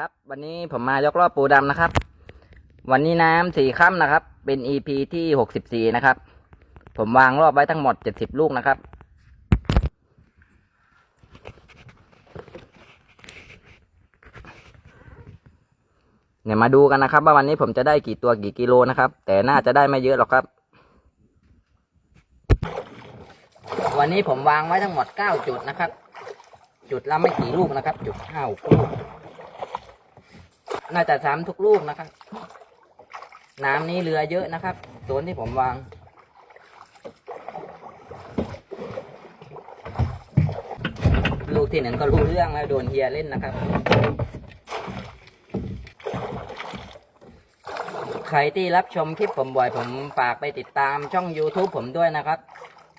ครับ วันนี้ผมมายกรอบปูดำนะครับ วันนี้น้ำสี่ค่ำนะครับ เป็น EP ที่หกสิบสี่นะครับ ผมวางรอบไว้ทั้งหมดเจ็ดสิบลูกนะครับ เนี่ยมาดูกันนะครับ ว่าวันนี้ผมจะได้กี่ตัวกี่กิโลนะครับ แต่น่าจะได้ไม่เยอะหรอกครับ วันนี้ผมวางไว้ทั้งหมดเก้าจุดนะครับ จุดละไม่กี่ลูกนะครับ จุดห้าหกลูก น่าจะซ้ำทุกลูกนะครับ น้ำนี้เรือเยอะนะครับโซนที่ผมวาง ลูกที่หนึ่งก็รู้เรื่องแล้วโดนเฮียเล่นนะครับ ใครที่รับชมคลิปผมบ่อยผมฝากไปติดตามช่อง YouTube ผมด้วยนะครับ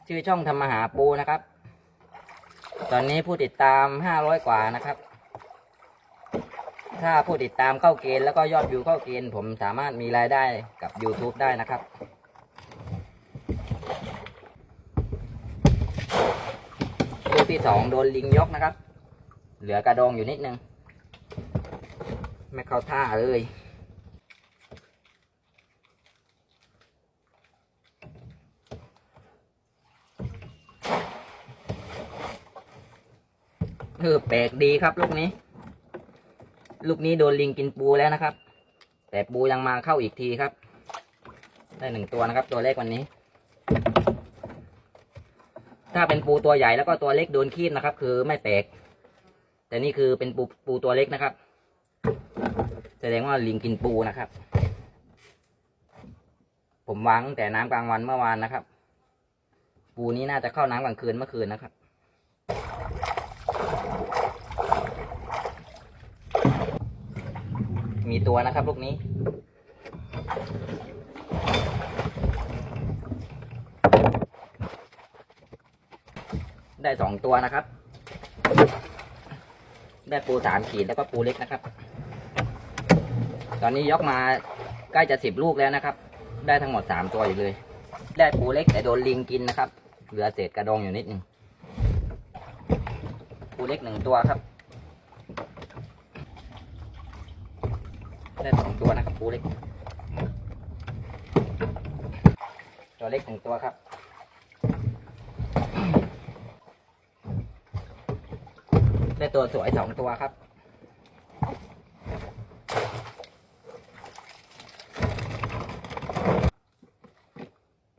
ชื่อช่องทำมหาปูนะครับ ตอนนี้ผู้ติดตาม500กว่านะครับ ถ้าผู้ติดตามเข้าเกณฑ์แล้วก็ยอดวิวเข้าเกณฑ์ผมสามารถมีรายได้กับ YouTube ได้นะครับลูกที่สองโดนลิงยกนะครับ เหลือกระดองอยู่นิดนึง ไม่เข้าท่าเลยเออแปลกดีครับลูกนี้ ลูกนี้โดนลิงกินปูแล้วนะครับ แต่ปูยังมาเข้าอีกทีครับ ได้หนึ่งตัวนะครับ ตัวเล็กวันนี้ ถ้าเป็นปูตัวใหญ่แล้วก็ตัวเล็กโดนคีบนะครับ คือไม่แปลกแต่นี่คือเป็นปูปูตัวเล็กนะครับ แสดงว่าลิงกินปูนะครับ ผมวางตั้งแต่น้ำกลางวันเมื่อวานนะครับ ปูนี้น่าจะเข้าน้ำกลางคืนเมื่อคืนนะครับ มีตัวนะครับลูกนี้ ได้สองตัวนะครับ ได้ปูสามขีดแล้วก็ปูเล็กนะครับ ตอนนี้ยกมาใกล้จะสิบลูกแล้วนะครับ ได้ทั้งหมดสามตัวอยู่เลย ได้ปูเล็กแต่โดนลิงกินนะครับ เหลือเศษกระดองอยู่นิดหนึ่งปูเล็กหนึ่งตัวครับ ได้สองตัวนะครับปูเล็ก ตัวเล็กหนึ่งตัวครับได้ตัวสวยสองตัวครับ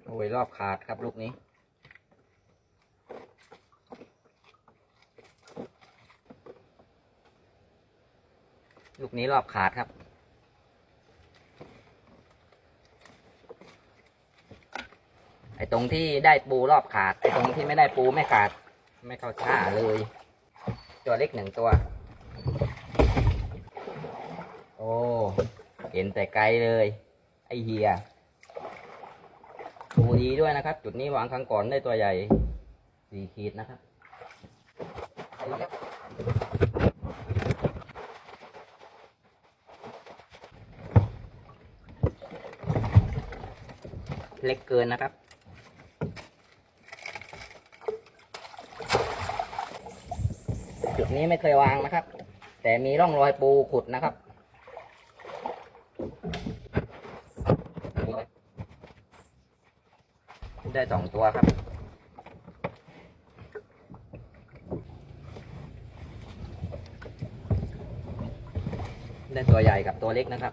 โอ้ยรอบขาดครับลูกนี้ลูกนี้รอบขาดครับ ไอ้ ตรงที่ได้ปูรอบขาดไอ้ตรงที่ไม่ได้ปูไม่ขาด ไม่เข้าท่าเลย ตัวเล็กหนึ่งตัว โอ้เห็นแต่ไกลเลย ไอเฮียปูดีด้วยนะครับ จุดนี้วางครั้งก่อนได้ตัวใหญ่สี่ขีดนะครับเล็กเกินนะครับ จุด นี้ไม่เคยวางนะครับ แต่มีร่องรอยปูขุดนะครับได้สองตัวครับ ได้ตัวใหญ่กับตัวเล็กนะครับ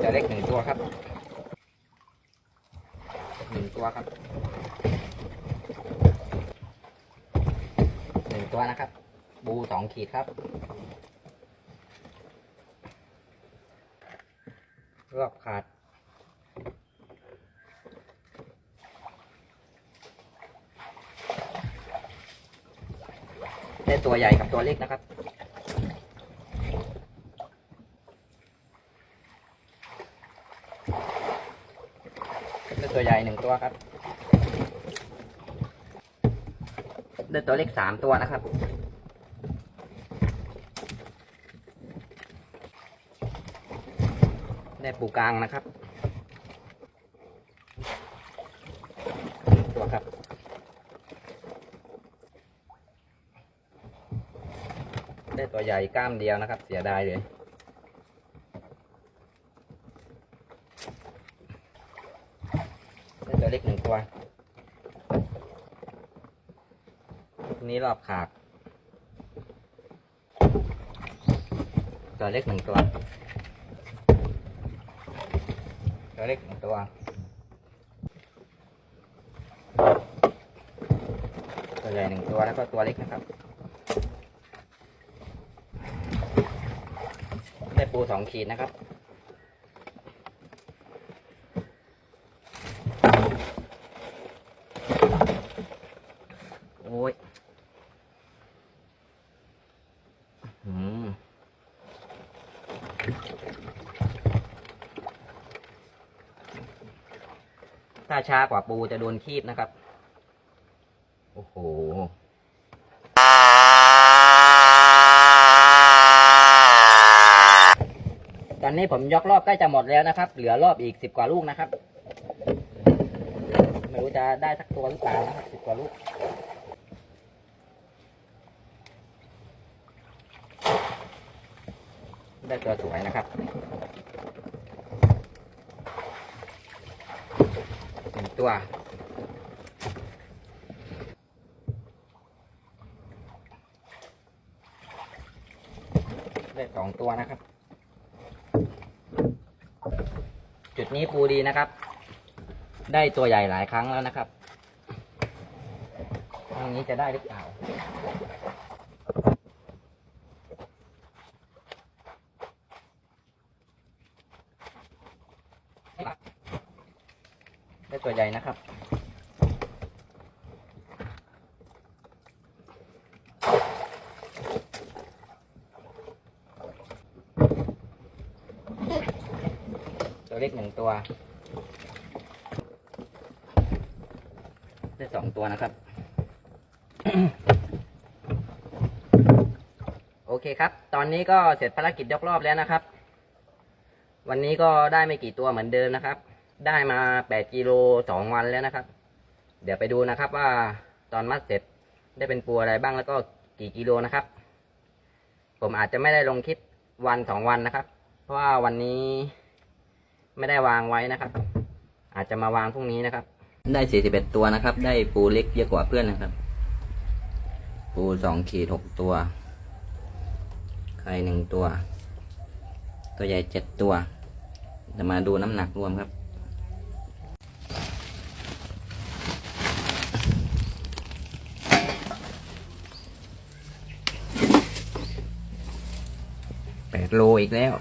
ตัวเล็กหนึ่งตัวครับ หนึ่ง ตัวครับหนึ่งตัวนะครับ บูสองขีดครับรอบขาดได้ตัวใหญ่กับตัวเล็กนะครับ ตัวใหญ่หนึ่งตัวครับ ได้ตัวเล็กสามตัวนะครับ ได้ปูกลางนะครับ ตัวครับได้ตัวใหญ่กล้ามเดียวนะครับ เสียดายเลย เล็กหนึ่งตัวนี้รอบขากตัวเล็กหนึ่งตัวตัวเล็กหนึ่งตัวตัวใหญ่หนึ่งตัวแล้วก็ตัวเล็กนะครับได้ปูสองขีดนะครับ โอ้ยอืม ถ้าช้ากว่าปูจะโดนคีบนะครับ โอ้โห ตอนนี้ผมยกรอบใกล้จะหมดแล้วนะครับ เหลือรอบอีกสิบกว่าลูกนะครับ ไม่รู้จะได้สักตัวหรือเปล่านะครับสิบกว่าลูก ได้ตัวสวยนะครับหนึ่งตัว ได้สองตัวนะครับ จุดนี้ปูดีนะครับ ได้ตัวใหญ่หลายครั้งแล้วนะครับทางนี้จะได้หรือเปล่า ได้ตัวใหญ่นะครับตัวเล็กหนึ่งตัว ได้สองตัวนะครับ โอเคครับ ตอนนี้ก็เสร็จภารกิจยกรอบแล้วนะครับ วันนี้ก็ได้ไม่กี่ตัวเหมือนเดิมนะครับ ได้มาแปดกิโลสองวันแล้วนะครับ เดี๋ยวไปดูนะครับว่าตอนมัดเสร็จได้เป็นปูอะไรบ้างแล้วก็กี่กิโลนะครับ ผมอาจจะไม่ได้ลงคลิปวันสองวันนะครับ เพราะว่าวันนี้ไม่ได้วางไว้นะครับ อาจจะมาวางพรุ่งนี้นะครับ ได้สี่สิบเอ็ดตัวนะครับ ได้ปูเล็กเยอะกว่าเพื่อนนะครับ ปูสองขีดหกตัวไข่หนึ่งตัว ตัวใหญ่เจ็ดตัว จะมาดูน้ำหนักรวมครับ แปดโลอีกแล้ว